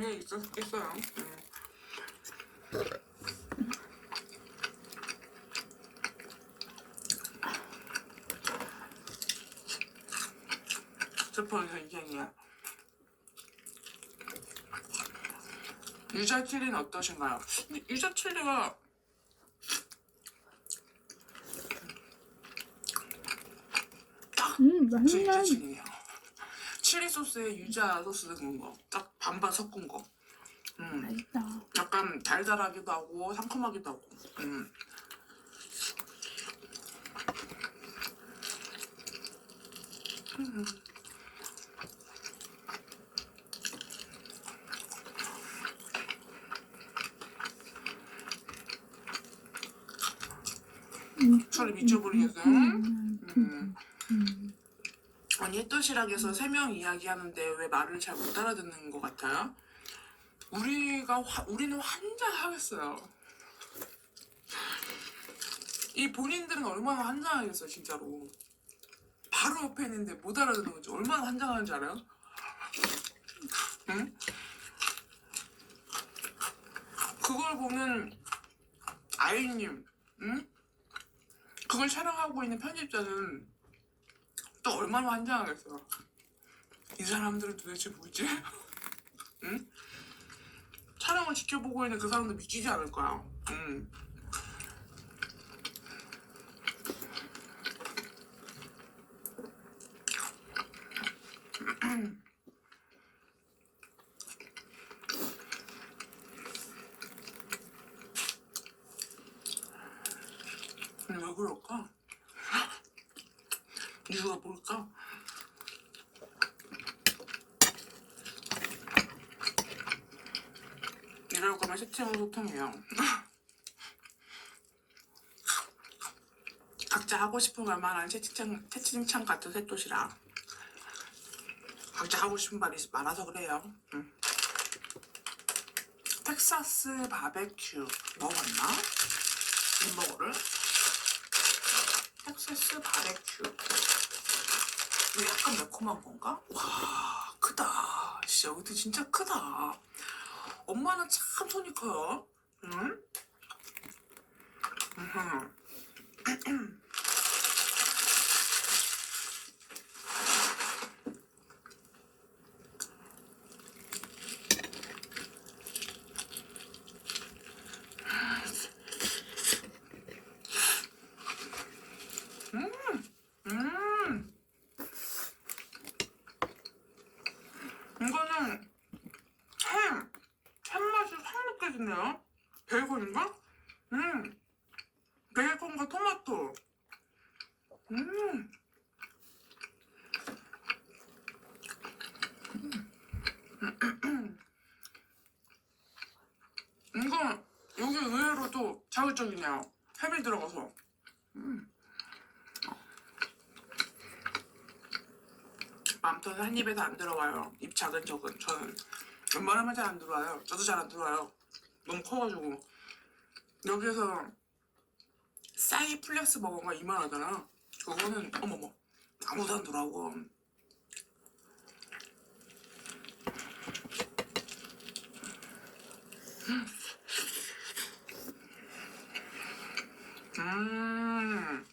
게 있었, 있어요. 음. 스포에서 이행이야. 유자 칠리는 어떠신가요? 유자 칠리가 음, 제 맛있네. 칠리 소스에 유자 소스 넣은 거, 딱 반반 섞은 거. 음, 맛있다. 약간 달달하기도 하고 상큼하기도 하고. 음. 음. 음, 저를 미쳐버리겠어요. 음, 음. 음. 아니 해토시락에서 세 명 이야기하는데 왜 말을 잘 못 알아듣는 것 같아요? 우리가 화, 우리는 환장하겠어요. 이 본인들은 얼마나 환장하겠어요 진짜로. 바로 옆에 있는데 못 알아듣는 거지 얼마나 환장하는지 알아요? 응? 그걸 보면 아이님, 응? 그걸 촬영하고 있는 편집자는 또 얼마나 환장하겠어. 이 사람들은 도대체 뭐지? 응? 촬영을 지켜보고 있는 그 사람도 믿기지 않을 거야. 응. 왜 그럴까? 이유가 뭘까? 이럴 거면 채팅으로 소통해요. 각자 하고 싶은 말만 하는 채팅창, 채팅창 같은 새도시라. 각자 하고 싶은 말이 많아서 그래요. 응. 텍사스 바베큐 먹었나? 햄버거를? 텍사스 바베큐. 이거 약간 매콤한 건가? 와, 크다. 진짜 여기 진짜 크다. 엄마는 참 손이 커요. 응? 음흠. 음. 이거는 햄, 햄 맛이 확 느껴지네요. 베이컨인가? 음, 베이컨과 토마토. 음. 이거 여기 의외로도 자극적이네요. 햄이 들어가서. 음. 아무튼 한 입에도 안 들어와요. 입 작은 적은 저는 웬만하면 잘 안 들어와요. 저도 잘 안 들어와요. 너무 커가지고 여기에서 싸이 플렉스 버거가 이만하잖아. 그거는 어머머 아무도 안 들어오고 음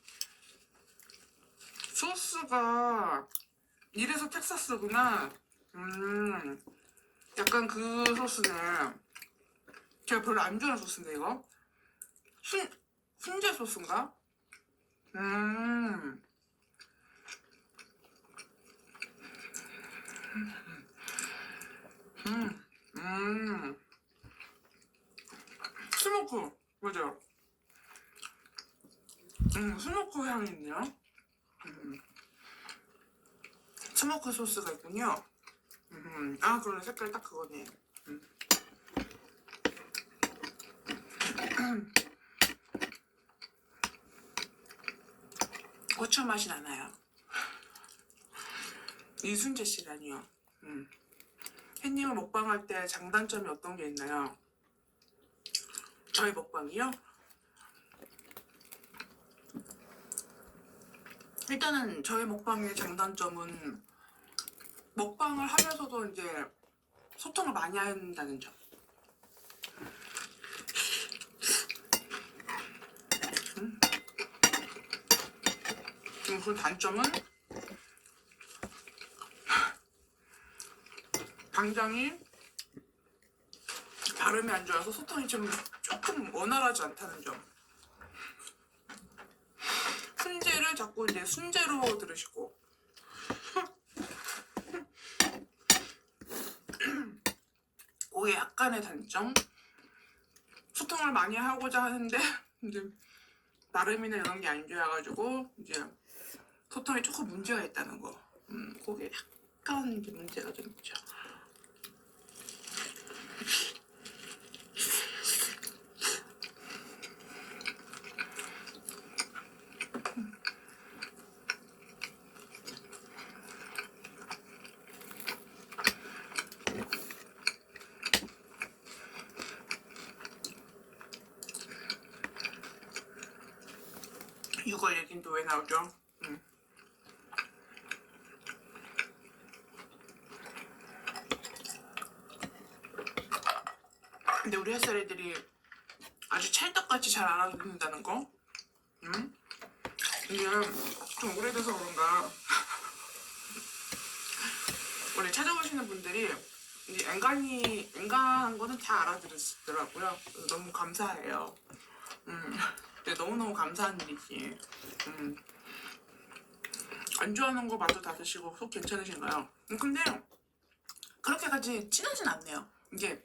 소스가 이래서 텍사스구나. 음, 약간 그 소스네. 제가 별로 안 좋아하는 소스인데, 이거? 훈, 훈제 소스인가? 음. 음, 음. 스모크, 맞아요. 음, 스모크 향이 있네요. 음. 스모크 소스가 있군요. 음, 아, 그러네. 색깔 딱 그거네. 음. 고추 맛이 나나요? 이순재 씨라니요. 음. 햇님은 먹방할 때 장단점이 어떤 게 있나요? 저희 먹방이요? 일단은 저희 먹방의 장단점은 먹방을 하면서도 이제 소통을 많이 한다는 점. 그리고 그 단점은 당장이 발음이 안 좋아서 소통이 좀 조금 원활하지 않다는 점. 훈제를 자꾸 이제 순제로 들으시고 그게 약간의 단점. 소통을 많이 하고자 하는데 이제 발음이나 이런 게 안 좋아가지고 이제 소통에 조금 문제가 있다는 거. 음, 그게 약간 이제 문제가 좀 있죠. 육아 얘긴 또 왜 나오죠? 근데 우리 햇살 애들이 아주 찰떡같이 잘 알아듣는다는 거? 음? 이게 좀 오래돼서 그런가 원래 찾아오시는 분들이 이제 엔간히 엔간한 거는 다 알아들으시더라고요. 너무 감사해요. 음, 근데 너무너무 감사한 일이지. 음. 안 좋아하는 거 맛도 다 드시고 속 괜찮으신가요? 음, 근데 그렇게까지 진하진 않네요. 이게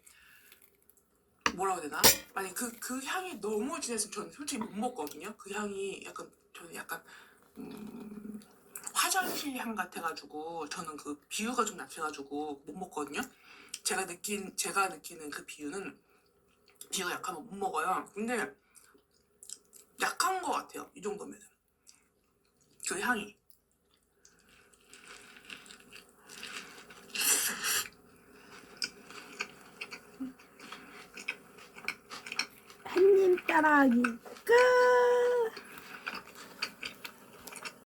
뭐라고 해야 되나? 아니 그, 그 향이 너무 진해서 저는 솔직히 못 먹거든요. 그 향이 약간 저는 약간 음, 화장실 향 같아가지고 저는 그 비유가 좀 약해가지고 못 먹거든요. 제가 느낀 제가 느끼는 그 비유는 비유가 약하면 못 먹어요. 근데 약한 것 같아요. 이 정도면 그 향이 햇님 따라하기 끝.